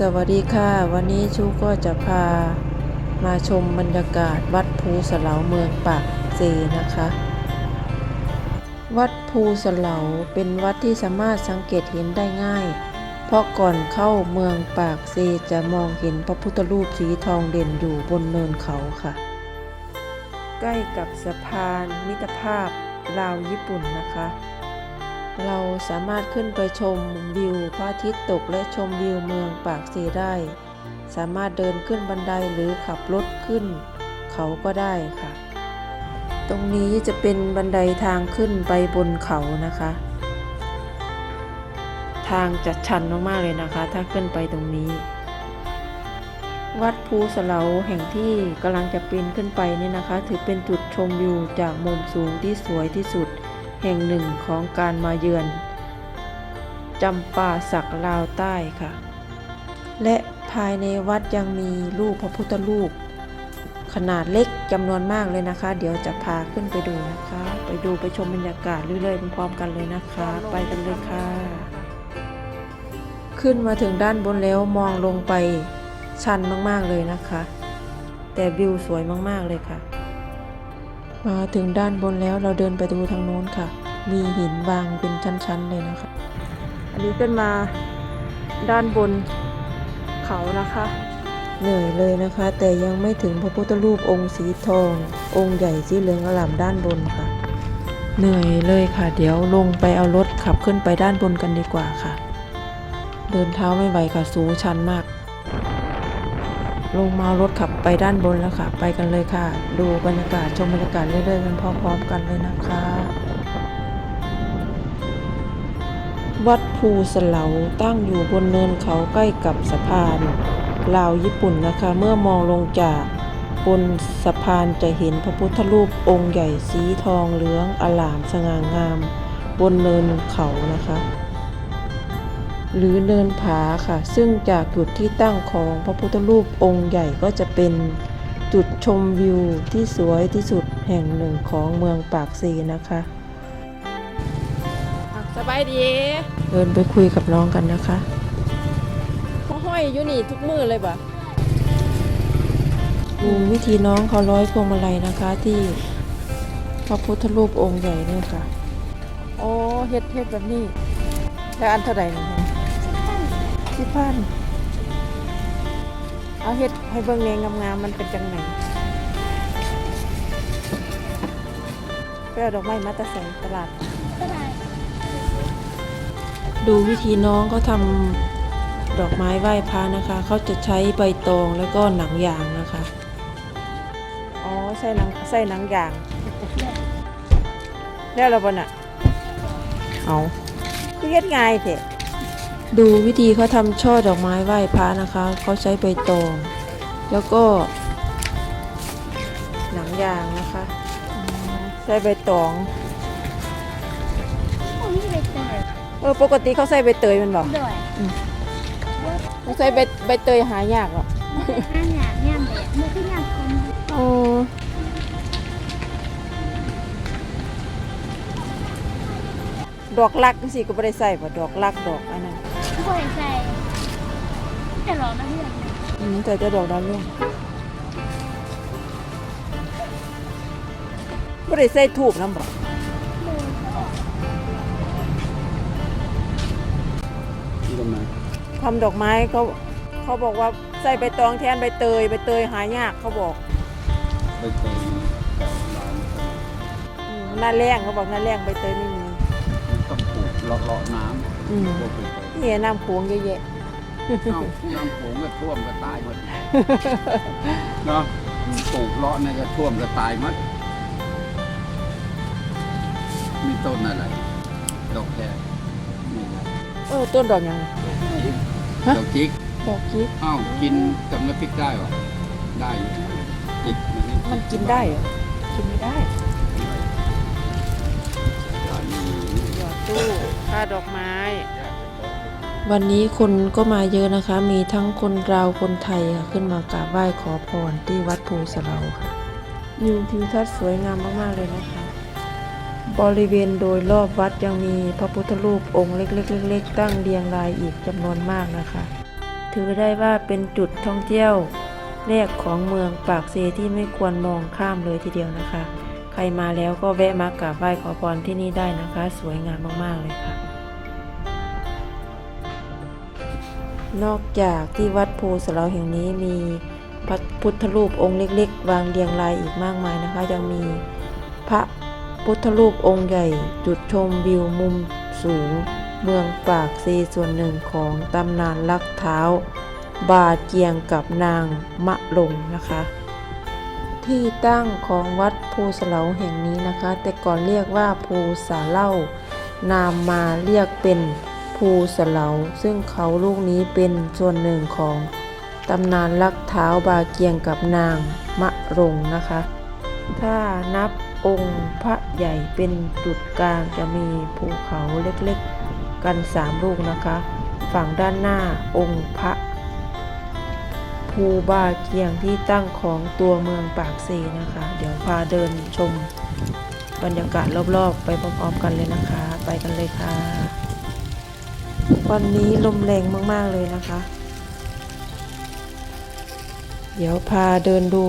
สวัสดีค่ะ วันนี้ชูก็จะพามาชมบรรยากาศวัดภูสเหลาเมืองปากเซนะคะ วัดภูสเหลาเป็นวัดที่สามารถสังเกตเห็นได้ง่าย เพราะก่อนเข้าเมืองปากเซจะมองเห็นพระพุทธรูปสีทองเด่นอยู่บนเนินเขาค่ะ ใกล้กับสะพานมิตรภาพลาวญี่ปุ่นนะคะ เราสามารถขึ้นไปชมวิวพระอาทิตย์ตกและชมวิวเมืองปากเซได้ สามารถเดินขึ้นบันไดหรือขับรถขึ้น เขาก็ได้ค่ะ ตรงนี้จะเป็นบันไดทางขึ้นไปบนเขานะคะ ทางจะชันมากๆเลยนะคะ ถ้าขึ้นไปตรงนี้ วัดภูสะเหลาแห่งที่กำลังจะปีนขึ้นไปนี่นะคะ ถือเป็นจุดชมวิวจากมุมสูงที่สวยที่สุด แห่งหนึ่งของการมาเยือนจำปาสักลาวใต้ค่ะ และภายในวัดยังมีรูปพระพุทธรูป ขนาดเล็กจำนวนมากเลยนะคะ เดี๋ยวจะพาขึ้นไปดูนะคะ ไปดูไปชมบรรยากาศเรื่อยๆพร้อมกันเลยนะคะ ไปกันเลยค่ะ ขึ้นมาถึงด้านบนแล้วมองลงไปชันมากๆเลยนะคะ แต่วิวสวยมากๆเลยค่ะ มาถึงด้านบนแล้วเราเดินไปดูทางโน้นค่ะ มีหินวางเป็นชั้นๆเลยนะคะ อันนี้ขึ้นมาด้านบนเขานะคะ เหนื่อยเลยนะคะ แต่ยังไม่ถึงพระพุทธรูปองค์สีทอง องค์ใหญ่สีเหลืองอลามด้านบนค่ะ เหนื่อยเลยค่ะ เดี๋ยวลงไปเอารถขับขึ้นไปด้านบนกันดีกว่าค่ะ เดินเท้าไม่ไหวค่ะสูงชันมาก ลงมาเอารถขับไปด้านบนแล้วค่ะ ไปกันเลยค่ะ ดูบรรยากาศชมบรรยากาศเรื่อยๆกันพร้อมๆกันเลยนะคะ วัดภูสเลาตั้งอยู่บนเนินเขาใกล้กับสะพานลาวญี่ปุ่นนะคะ เมื่อมองลงจากบนสะพานจะเห็นพระพุทธรูปองค์ใหญ่สีทองเหลืองอลามสง่างาม บนเนินเขานะคะ หรือเนินผาค่ะ ซึ่งจากจุดที่ตั้งของพระพุทธรูปองค์ใหญ่ก็จะเป็นจุดชมวิวที่สวยที่สุดแห่งหนึ่งของเมืองปากซีนะคะสบายดี เดินไปคุยกับน้องกันนะคะเขาห้อยอยู่นี่ทุกมือเลยบ่ะดูวิธีน้องเขาร้อยพวงมาลัยนะคะที่พระพุทธรูปองค์ใหญ่เนี่ยค่ะ โอ้เฮ็ดเฮ็ดแบบนี้แล้วอันเท่าไหร่นี่ สิพันเอาเฮ็ดให้เบิ่งแนงงามๆมันเป็นจังไหนไปเอาดอกไม้มาแตะใส่ตลาด ดูวิธีน้องเขาทำดอกไม้ไหว้พระนะคะ เขาจะใช้ใบตองแล้วก็หนังยางนะคะ อ๋อใส่หนังใส่หนังยาง แล้วเราบ่น่ะ เอาคือเฮ็ดง่ายแท้ ดูวิธีเขาทำช่อดอกไม้ไหว้พระนะคะ เขาใช้ใบตอง แล้วก็ หนังยางนะคะใส่ใบตองโอ้ยใบเตยเออปกติเขาใส่ใบเตยแมันบ่ด้วยเขาใส่ใบใบเตยหายากหรอกห้าหยาบย่ำแบบมือขึ้นยำคนโอ้ดอกลักจังซี่ก็บ่ได้ใส่บ่ดอกลักดอกอันนั้น ช่วยใส่แต่หลอนะเพื่อนอืมแต่จะดอกดาวเรืองบ่ได้ใส่ทูบนำบ่ที่ตรงไหนทำดอกไม้เขาเขาบอกว่าใส่ใบตองแทนใบเตยใบเตยหายากเขาบอกไปเจอกับร้านอืมหน้าแรงเขาบอกหน้าแรงใบเตยไม่มีมันต้องปลูกเลาะเลาะน้ อืมำพวกไปเจอนี่น้ำโขงเยอะแยะเอ้าน้ำโขงก็ท่วมก็ตายหมดเนาะปลูกเลาะเนี่ยก็ท่วมก็ตายหมดมีต้นอะไรดอกแครมีอะไรเออต้นดอกหยัง ฮะ ดอกจิกดอกกิ๊กเอ้ากินกับน้ำพริกได้หรอได้อยู่จิกมันกินได้เหรอกินไม่ได้ ตู้ค่าดอกไม้ วันนี้คนก็มาเยอะนะคะ มีทั้งคนลาวคนไทยค่ะขึ้นมากราบไหว้ขอพรที่วัดภูสะเหลาค่ะวิวทิวทัศน์สวยงามมากๆเลยนะคะ บริเวณโดยรอบวัดยังมีพระพุทธรูปองค์เล็กๆๆๆตั้งเรียงรายอีกจำนวนมากนะคะ ถือได้ว่าเป็นจุดท่องเที่ยวแรกของเมืองปากเซที่ไม่ควรมองข้ามเลยทีเดียวนะคะ ใครมาแล้วก็แวะมากราบไหว้ขอพรที่นี่ได้นะคะ สวยงามมากๆเลยค่ะ นอกจากที่วัดภูสลาแห่งนี้มีพระพุทธรูปองค์เล็ก ๆ วางเรียงรายอีกมากมายนะคะ ยังมีพระพุทธรูปองค์ใหญ่จุดชมวิวมุมสูง เมืองปากซีส่วนหนึ่งของตำนานลักเท้า บาเกียงกับนางมะลงนะคะ ที่ตั้งของวัดภูสเหลาแห่งนี้นะคะ แต่ก่อนเรียกว่าภูสาเล่านามมาเรียกเป็นภูสเหลา ซึ่งเขาลูกนี้เป็นส่วนหนึ่งของตำนานลักเท้าบาเกียงกับนางมะรงนะคะ ถ้านับองค์พระใหญ่เป็นจุดกลางจะมีภูเขาเล็กๆกันสามลูกนะคะ ฝั่งด้านหน้าองค์พระ ภูบาเกียงที่ตั้งของตัวเมืองปากเซนะคะ เดี๋ยวพาเดินชมบรรยากาศรอบๆ ไปพร้อมๆกันเลยนะคะ ไปกันเลยค่ะ วันนี้ลมแรงมากๆเลยนะคะ เดี๋ยวพาเดินดู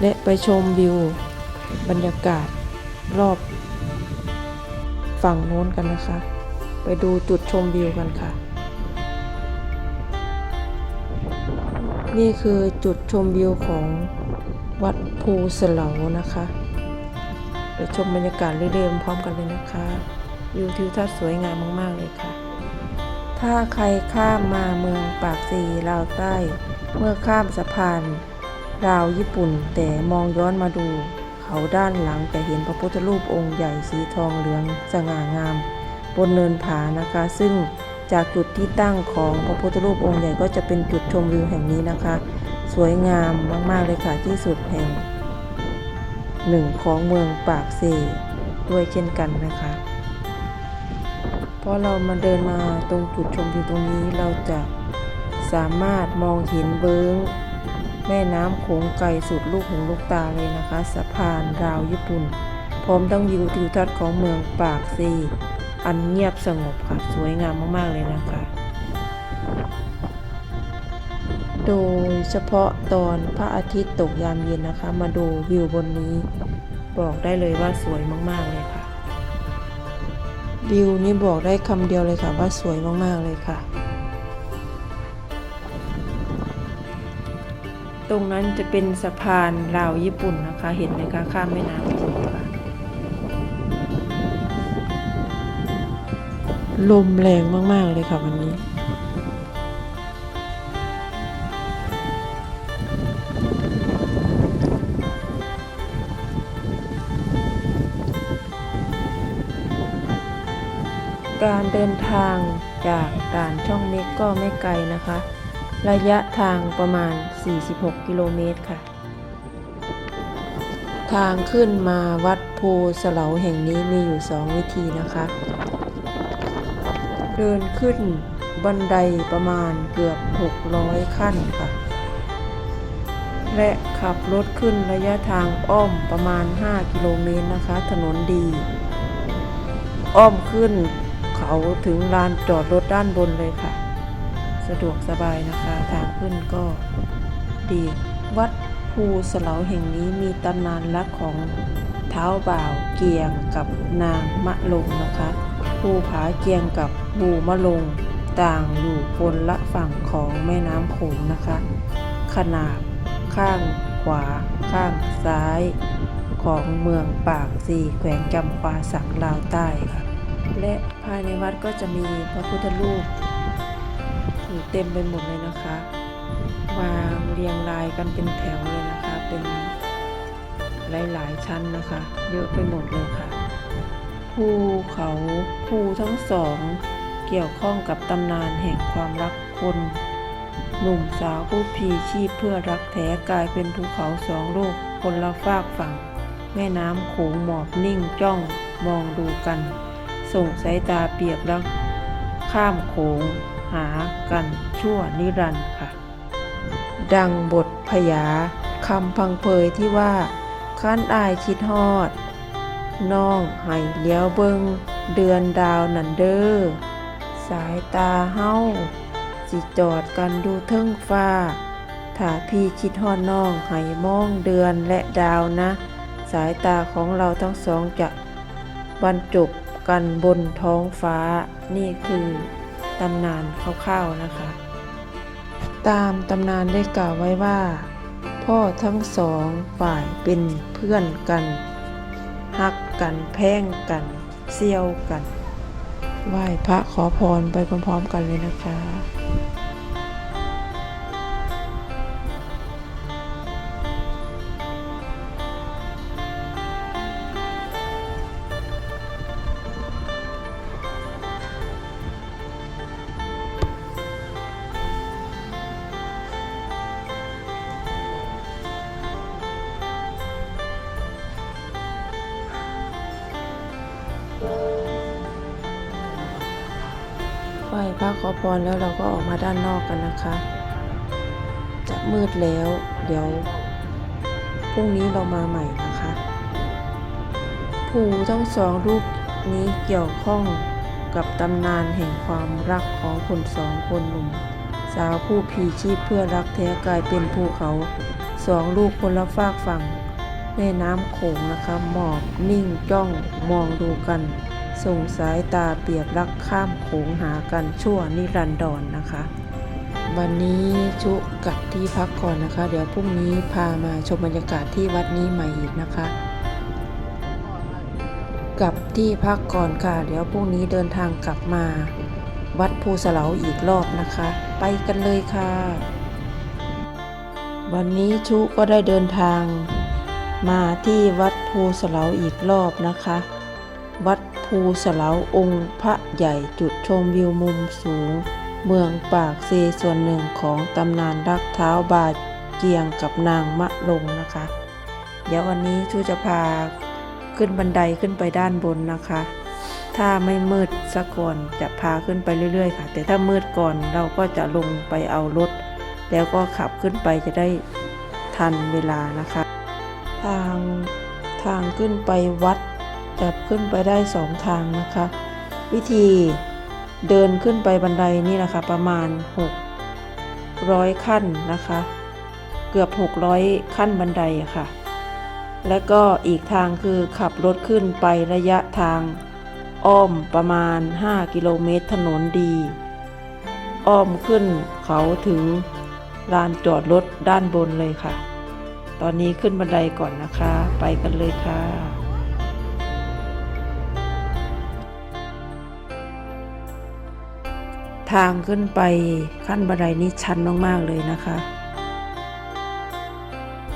และไปชมวิว บรรยากาศรอบฝั่งโน้นกันนะคะ ไปดูจุดชมวิวกันค่ะ นี่คือจุดชมวิวของวัดภูสเหลานะคะไปชมบรรยากาศเรื่อยๆพร้อมกันเลยนะคะวิวทิวทัศน์สวยงามมากๆเลยค่ะ ถ้าใครข้ามมาเมืองปากซีลาวใต้ เมื่อข้ามสะพานราวญี่ปุ่น แต่มองย้อนมาดูเขาด้านหลังจะเห็นพระพุทธรูปองค์ใหญ่สีทองเหลืองสง่างาม บนเนินผานะคะ ซึ่ง จากจุดที่ตั้งของพระพุทธรูปองค์ใหญ่ก็จะเป็นจุดชมวิวแห่งนี้นะคะ สวยงามมากๆเลยค่ะที่สุดแห่งหนึ่งของเมืองปากเซด้วยเช่นกันนะคะ เพราะเรามาเดินมาตรงจุดชมวิวตรงนี้เราจะสามารถมองเห็นเบิ้งแม่น้ำโขงไกลสุดลูกหูลูกตาเลยนะคะสะพานราวญี่ปุ่น พร้อมทั้งวิวทิวทัศน์ของเมืองปากซี อันเงียบสงบค่ะ สวยงามมาก ๆ เลยนะคะ โดยเฉพาะตอนพระอาทิตย์ตกยามเย็นนะคะ มาดูวิวบนนี้ บอกได้เลยว่าสวยมาก ๆ เลยค่ะ วิวนี้บอกได้คำเดียวเลยค่ะว่าสวยมาก ๆ เลยค่ะตรงนั้นจะเป็นสะพานลาวญี่ปุ่นนะคะ เห็นไหมคะข้ามแม่น้ำโขงค่ะ ลมแรงมาก ๆ เลยค่ะวันนี้ การเดินทางจากด่านช่องเม็กก็ไม่ไกลนะคะ ระยะทางประมาณ 46 กิโลเมตรค่ะ ทางขึ้นมาวัดภูสเหลาแห่งนี้มีอยู่ 2 วิธีนะคะ เดินขึ้นบันไดประมาณเกือบ 600 ขั้นค่ะ และขับรถขึ้นระยะทางอ้อมประมาณ 5 กิโลเมตรนะคะ ถนนดี อ้อมขึ้นเขาถึงลานจอดรถด้านบนเลยค่ะ สะดวกสบายนะคะ ทางขึ้นก็ดีวัดภูสเหลาแห่งนี้มีตำนานรักของเท้าบ่าวเกียงกับนางมะลงนะคะ ภูผาเกียงกับภูมะลง ต่างอยู่คนละฝั่งของแม่น้ำโขงนะคะ ขนาดข้างขวาข้างซ้าย ของเมืองปากซีแขวงจำปาสักลาวใต้ค่ะและภายในวัดก็จะมีพระพุทธรูปอยู่เต็มไปหมดเลยนะคะ วางเรียงรายกันเป็นแถวเลยนะคะ เป็นหลายๆชั้นนะคะ เยอะไปหมดเลยค่ะ ภูเขาภูทั้งสอง เกี่ยวข้องกับตำนานแห่งความรักคน หนุ่มสาวผู้พีชีพเพื่อรักแท้กลายเป็นภูเขาสองลูกคนละฝากฝั่ง แม่น้ำโขงหมอบนิ่งจ้องมองดูกัน ส่งสายตาเปรียบรัก ข้ามโขงหากันชั่วนิรันดร์ค่ะ ดังบทพยาคำพังเพยที่ว่า ขั้นอายคิดฮอด น้องให้เลี้ยวเบิงเดือนดาวนันเดอร์สายตาเฮาสิจอดกันดูเทิงฟ้า ถ้าพี่คิดฮอดน้องให้มองเดือนและดาวนะ สายตาของเราทั้งสองจะบรรจบกันบนท้องฟ้า นี่คือตำนานคร่าวๆนะคะ ตามตำนานได้กล่าวไว้ว่า พ่อทั้งสองฝ่ายเป็นเพื่อนกันฮัก กันแพ่งกันเซี่ยวกัน ไหว้พระขอพรไปพร้อมๆกันเลยนะคะ ขอพรแล้วเราก็ออกมาด้านนอกกันนะคะ จะมืดแล้ว เดี๋ยวพรุ่งนี้เรามาใหม่นะคะภูทั้งสองรูปนี้เกี่ยวข้องกับตำนานแห่งความรักของคนสองคนหนุ่ม สาวผู้พีชีพเพื่อรักแท้กลายเป็นภูเขาสองลูกคนละฝากฝั่งแม่น้ำโขงนะคะหมอบนิ่งจ้องมองดูกัน ส่งสายตาเปรียบรักข้ามโขงหากันชั่วนิรันดรนนะคะ วันนี้ชุกลับที่พักก่อนนะคะ เดี๋ยวพรุ่งนี้พามาชมบรรยากาศที่วัดนี้ใหม่อีกนะคะกลับที่พักก่อนค่ะ เดี๋ยวพรุ่งนี้เดินทางกลับมา วัดภูเสลาอีกรอบนะคะ ไปกันเลยค่ะ วันนี้ชุก็ได้เดินทางมาที่วัดภูเสลาอีกรอบนะคะ วัดภูเสลาองค์พระใหญ่จุดชมวิวมุมสูง เมืองปากเซส่วนหนึ่งของตำนานรักเท้าบาเกียงกับนางมะลงนะคะ เดี๋ยววันนี้ชูจะพาขึ้นบันไดขึ้นไปด้านบนนะคะ ถ้าไม่มืดซะก่อนจะพาขึ้นไปเรื่อย ๆ ค่ะ แต่ถ้ามืดก่อนเราก็จะลงไปเอารถ แล้วก็ขับขึ้นไปจะได้ทันเวลานะคะ ทางทางขึ้นไปวัด จะขึ้นไปได้สองทางนะคะ วิธีเดินขึ้นไปบันไดนี่นะคะประมาณ 600 ขั้นนะคะ เกือบ 600 ขั้นบันไดะค่ะ แล้วก็อีกทางคือขับรถขึ้นไประยะทางอ้อมประมาณ 5 กิโลเมตรถนนดี อ้อมขึ้นเขาถึงลานจอดรถด้านบนเลยค่ะ ตอนนี้ขึ้นบันไดก่อนนะคะ ไปกันเลยค่ะ ทางขึ้นไปขั้นบันไดนี้ชันมาก ๆ เลยนะคะ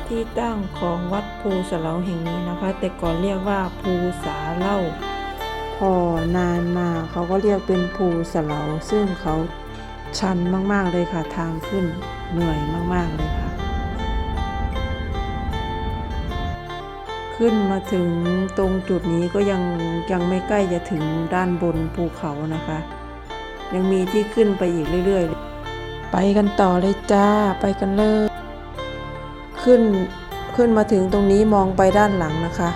ที่ตั้งของวัดภูสเหลาแห่งนี้นะคะ แต่ก่อนเรียกว่าภูสาเล่า พอนานมาเขาก็เรียกเป็นภูสเหลาซึ่งเขาชันมาก ๆ เลยค่ะทางขึ้นเหนื่อยมาก ๆ เลยค่ะ ขึ้นมาถึงตรงจุดนี้ก็ยังยังไม่ใกล้จะถึงด้านบนภูเขานะคะ ยังมีที่ขึ้นไปอีกเรื่อยๆ ไปกันต่อเลยจ้า ไปกันเลย ขึ้น ขึ้นมาถึงตรงนี้มองไปด้านหลังนะคะ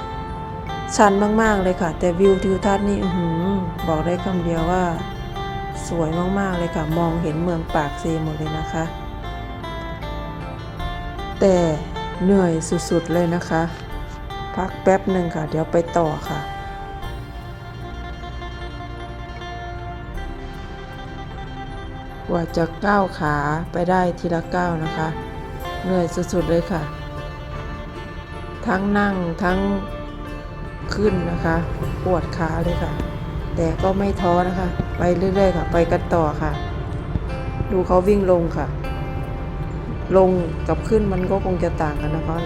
ชันมากๆเลยค่ะ แต่วิวทิวทัศน์นี่อืบอกได้คำเดียวว่า สวยมากๆเลยค่ะ มองเห็นเมืองปากเซหมดเลยนะคะ แต่เหนื่อยสุดๆเลยนะคะ พักแป๊บหนึ่งค่ะ เดี๋ยวไปต่อค่ะ กว่าจะก้าวขาไปได้ทีละก้าวนะคะ เหนื่อยสุดๆเลยค่ะ ทั้งนั่งทั้งขึ้นนะคะ ปวดขาเลยค่ะ แต่ก็ไม่ท้อนะคะ ไปเรื่อยๆค่ะ ไปกันต่อค่ะ ดูเขาวิ่งลงค่ะ ลงกับขึ้นมันก็คงจะต่างกันนะคะ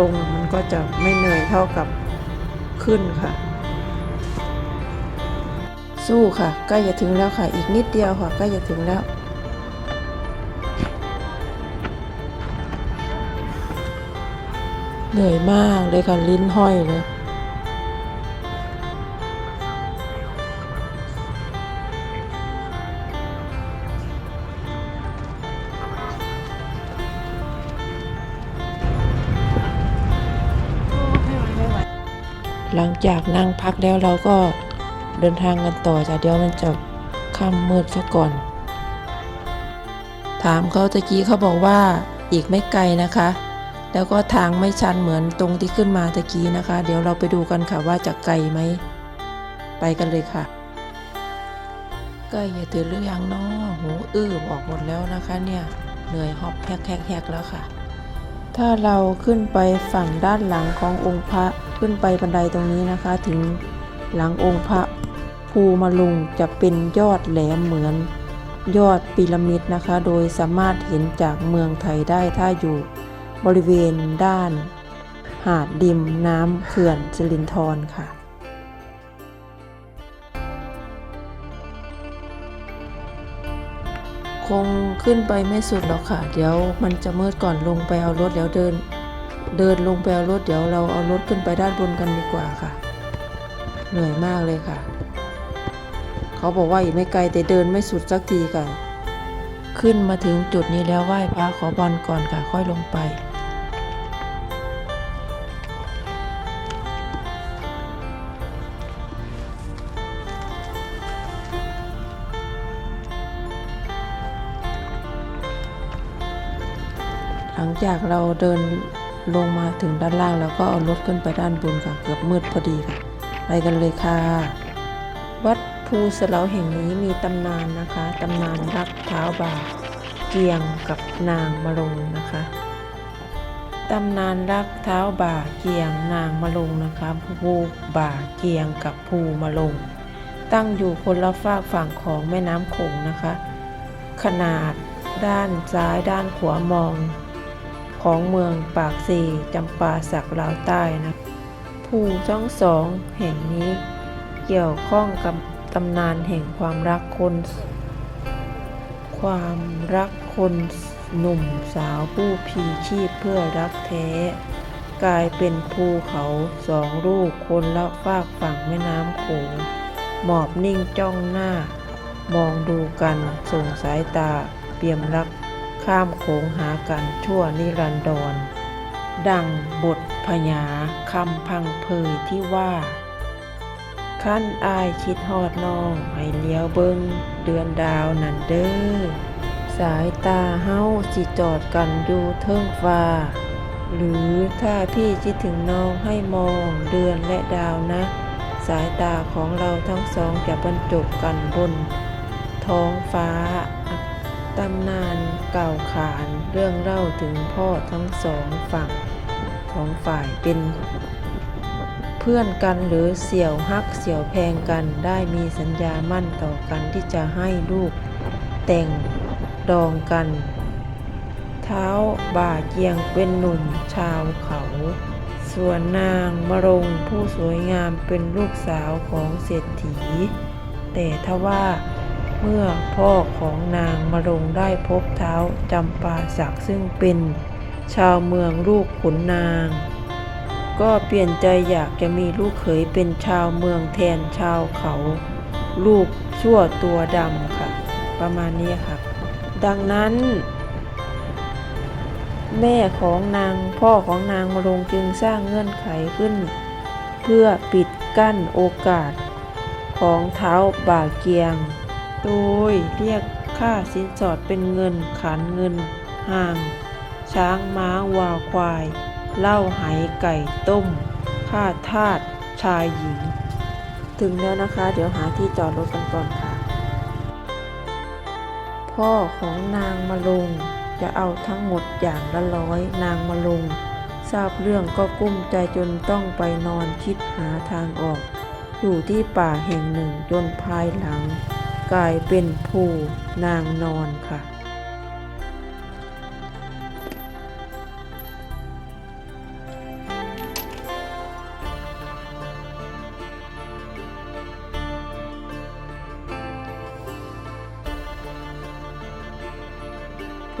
ลงมันก็จะไม่เหนื่อยเท่ากับขึ้นค่ะ สู้ค่ะใกล้จะถึงแล้วค่ะ อีกนิดเดียวค่ะใกล้จะถึงแล้ว เหนื่อยมากเลยค่ะ ลิ้นห้อยเลยหลังจากนั่งพักแล้วเราก็เดินทางกันต่อจ้ะเดี๋ยวมันจะค่ำมืดซะก่อน ถามเขาตะกี้เขาบอกว่าอีกไม่ไกลนะคะ แล้วก็ทางไม่ชันเหมือนตรงที่ขึ้นมาตะกี้นะคะ เดี๋ยวเราไปดูกันค่ะว่าจะไกลไหม ไปกันเลยค่ะใกล้อย่าตื่นหรือยังเนาะหูอื้อบอกหมดแล้วนะคะเนี่ยเหนื่อยหอบแฮกๆๆแล้วค่ะ ถ้าเราขึ้นไปฝั่งด้านหลังขององค์พระขึ้นไปบันไดตรงนี้นะคะ ถึงหลังองค์พระภูมาลุงจะเป็นยอดแหลมเหมือนยอดพีระมิดนะคะ โดยสามารถเห็นจากเมืองไทยได้ถ้าอยู่ บริเวณด้าน หาดดิมน้ำเขื่อนสิรินธรค่ะคงขึ้นไปไม่สุดหรอกค่ะ เดี๋ยวมันจะมืดก่อนลงไปเอารถแล้วเดิน เดินลงไปเอารถเดี๋ยวเราเอารถขึ้นไปด้านบนกันดีกว่าค่ะ เหนื่อยมากเลยค่ะ เขาบอกว่าอีกไม่ไกลแต่เดินไม่สุดสักทีค่ะ ขึ้นมาถึงจุดนี้แล้วไหว้พระขอบอลก่อนค่ะ ค่อยลงไป หลังจากเราเดินลงมาถึงด้านล่างแล้วก็เอารถขึ้นไปด้านบนค่ะเกือบมืดพอดีค่ะ ไปกันเลยค่ะ วัดภูสะเลาแห่งนี้มีตำนานนะคะตำนานรักเท้าบาเกียงกับนางมะลงนะคะตำนานรักเท้าบ่าเกียงนางมะลงนะคะภูบ่าเกียงกับภูมะลง ตั้งอยู่คนละฝากฝั่งของแม่น้ำโขงนะคะ ขนาดด้านซ้ายด้านขวามอง ของเมืองปากซีจำปาสักลาวใต้นะภูทั้งสองแห่งนี้เกี่ยวข้องกับตำนานแห่งความรักคน ความรักคนหนุ่มสาวผู้พีชีพเพื่อรักแท้ กลายเป็นภูเขาสองลูกคนละฝากฝั่งแม่น้ำโขงหมอบนิ่งจ้องหน้า มองดูกันส่งสายตาเปี่ยมรัก ข้ามโขงหากันชั่วนิรันดร ดังบทพญาคำพังเพยที่ว่า ขั้นอายคิดฮอดน้องให้เลี้ยวเบิงเดือนดาวนันเด้อสายตาเฮาสิจอดกันอยู่เทิงฟ้า หรือถ้าพี่คิดถึงน้องให้มองเดือนและดาวนะ สายตาของเราทั้งสองจะบรรจบกันบน ท้องฟ้า ตำนานเก่าขานเรื่องเล่าถึงพ่อทั้งสองฝั่งของฝ่ายเป็น เพื่อนกันหรือเสี่ยวฮักเสี่ยวแพงกันได้มีสัญญามั่นต่อกันที่จะให้ลูกแต่งดองกัน เท้าบ่าเกียงเป็นหนุ่มชาวเขา ส่วนนางมรงผู้สวยงามเป็นลูกสาวของเศรษฐี แต่ทว่า เมื่อพ่อของนางมารงได้พบเท้าจำปาสักซึ่งเป็นชาวเมืองลูกขุนนาง ก็เปลี่ยนใจอยากจะมีลูกเขยเป็นชาวเมืองแทนชาวเขา ลูกชั่วตัวดำค่ะ ประมาณนี้ค่ะ ดังนั้น แม่ของนางพ่อของนางมารงจึงสร้างเงื่อนไขขึ้น เพื่อปิดกั้นโอกาสของเท้าบ่าเกียง โดยเรียกค่าสินสอดเป็นเงินขันเงินห่าง ช้างม้าวัวควาย เหล้าไหไก่ต้ม ค่าทาสชายหญิง ถึงแล้วนะคะ เดี๋ยวหาที่จอดรถกันก่อนค่ะ พ่อของนางมาลงจะเอาทั้งหมดอย่างละร้อยนางมาลง ทราบเรื่องก็กุ้มใจจนต้องไปนอนคิดหาทางออก อยู่ที่ป่าแห่งหนึ่งจนภายหลัง กลายเป็นภูนางนอนค่ะ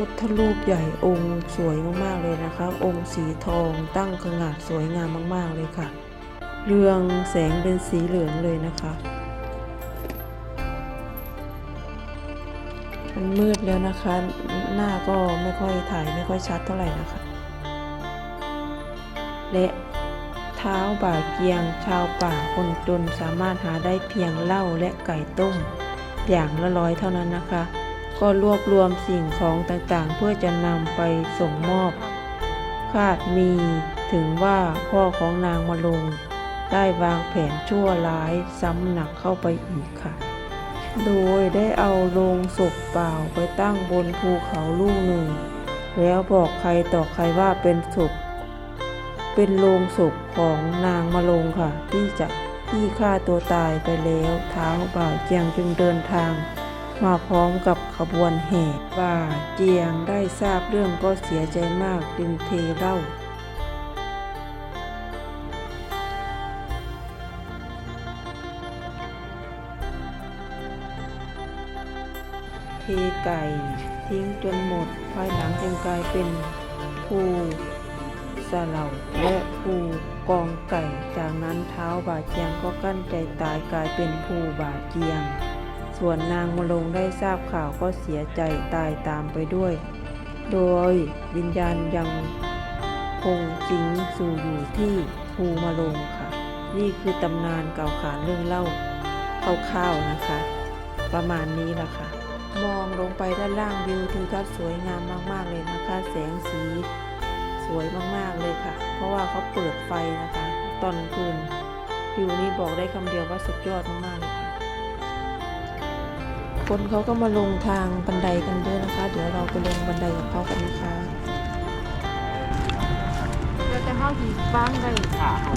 พุทธรูปใหญ่องค์สวยมาก ๆ เลยนะคะ องค์สีทองตั้งขนาดสวยงามมาก ๆ เลยค่ะ เรืองแสงเป็นสีเหลืองเลยนะคะ มันมืดแล้วนะคะ หน้าก็ไม่ค่อยถ่ายไม่ค่อยชัดเท่าไหร่นะคะ และเท้าบ่าเกียงชาวป่าคนจนสามารถหาได้เพียงเหล้าและไก่ต้ม อย่างละร้อยเท่านั้นนะคะ ก็รวบรวมสิ่งของต่างๆ เพื่อจะนำไปส่งมอบ คาดมีถึงว่าพ่อของนางมาลงได้วางแผนชั่วร้ายซ้ำหนักเข้าไปอีกค่ะ โดยได้เอาโลงศพเปล่าไปตั้งบนภูเขาลูกหนึ่ง แล้วบอกใครต่อใครว่าเป็นศพ เป็นโลงศพของนางมาลงค่ะ ที่จะที่ฆ่าตัวตายไปแล้วเท้าบ่าวเจียงจึงเดินทาง มาพร้อมกับขบวนแห่บ่าเจียงได้ทราบเรื่องก็เสียใจมากจึงเทเล้า เทไก่ทิ้งจนหมด ภายหลังจึงกลายเป็นภูสะเหล่าและภูกองไก่ จากนั้นเท้าบาเจียงก็กั้นใจตายกลายเป็นภูบาเจียง ส่วนนางมลงได้ทราบข่าวก็เสียใจตายตามไปด้วย โดยวิญญาณยังคงสิงสู่อยู่ที่ภูมลงค่ะ นี่คือตำนานเก่าขานเรื่องเล่าคร่าวๆนะคะ ประมาณนี้ละค่ะ มองลงไปด้านล่างวิวทิวทัศน์สวยงามมาก ๆ เลยนะคะ แสงสีสวยมาก ๆ เลยค่ะ เพราะว่าเขาเปิดไฟนะคะ ตอนกลางคืนวิวนี้บอกได้คำเดียวว่าสุดยอดมากๆเลยค่ะ คนเขาก็มาลงทางบันไดกันเยอะนะคะ เดี๋ยวเราไปลงบันไดกับเขากันนะคะแล้วแต่เฮาสิฟังได้ค่ะ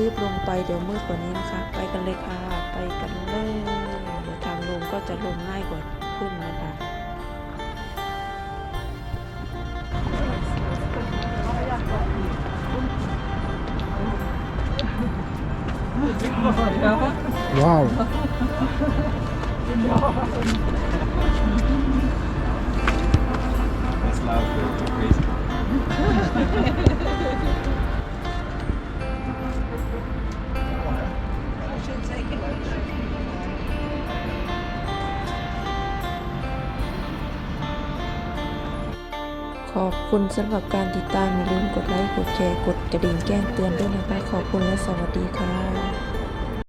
รารีบลงไปเดี๋ยวมืดกว่านี้นะคะ ไปกันเลยค่ะ ไปกันเลยเดี๋ยวทางลงก็จะลงง่ายกว่าขึ้นนะคะว้าว ขอบคุณสำหรับการติดตามอย่าลืมกดไลค์ กดแชร์ กดกระดิ่งแจ้งเตือนด้วยนะคะ ขอบคุณและสวัสดีค่ะ